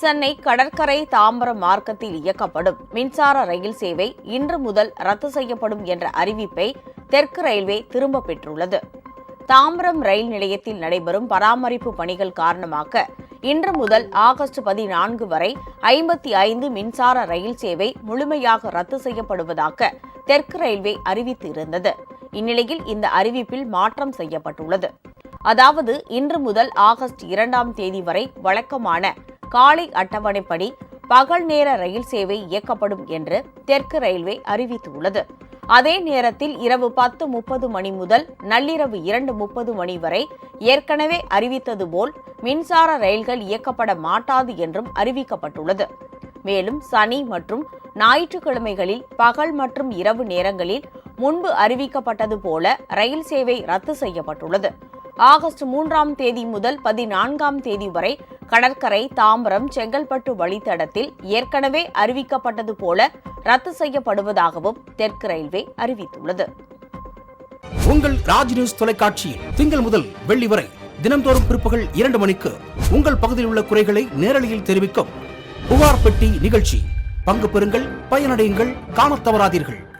சென்னை கடற்கரை தாம்பரம் மார்க்கத்தில் இயக்கப்படும் மின்சார ரயில் சேவை இன்று முதல் ரத்து செய்யப்படும் என்ற அறிவிப்பை தெற்கு ரயில்வே திரும்பப் பெற்றுள்ளது. தாம்பரம் ரயில் நிலையத்தில் நடைபெறும் பராமரிப்பு பணிகள் காரணமாக இன்று முதல் ஆகஸ்ட் பதினான்கு வரை ஐம்பத்தி ஐந்து மின்சார ரயில் சேவை முழுமையாக ரத்து செய்யப்படுவதாக தெற்கு ரயில்வே அறிவித்து இருந்தது இந்நிலையில் இந்த அறிவிப்பில் மாற்றம் செய்யப்பட்டுள்ளது. அதாவது இன்று முதல் ஆகஸ்ட் இரண்டாம் தேதி வரை வழக்கமான காலை அட்டவணைப்படி பகல் நேர ரயில் சேவை இயக்கப்படும் என்று தெற்கு ரயில்வே அறிவித்துள்ளது. அதே நேரத்தில் இரவு பத்து முப்பது மணி முதல் நள்ளிரவு இரண்டு முப்பது மணி வரை ஏற்கனவே அறிவித்தது போல் மின்சார ரயில்கள் இயக்கப்பட மாட்டாது என்றும் அறிவிக்கப்பட்டுள்ளது. மேலும் சனி மற்றும் ஞாயிற்றுக்கிழமைகளில் பகல் மற்றும் இரவு நேரங்களில் முன்பு அறிவிக்கப்பட்டது போல ரயில் சேவை ரத்து செய்யப்பட்டுள்ளது. ஆகஸ்ட் மூன்றாம் தேதி முதல் பதினான்காம் தேதி வரை கடற்கரை தாம்பரம் செங்கல்பட்டு வழித்தடத்தில் ஏற்கனவே அறிவிக்கப்பட்டது போல ரத்து செய்யப்படுவதாகவும் தெற்கு ரயில்வே அறிவித்துள்ளது. உங்கள் ராஜ் நியூஸ் தொலைக்காட்சியில் திங்கள் முதல் வெள்ளி வரை தினம்தோறும் பிற்பகல் இரண்டு மணிக்கு உங்கள் பகுதியில் உள்ள குறைகளை நேரலையில் தெரிவிக்கும் புகார் பெட்டி நிகழ்ச்சி. பங்கு பெறுங்கள் பயனடையுங்கள் காணத் தவறாதீர்கள்.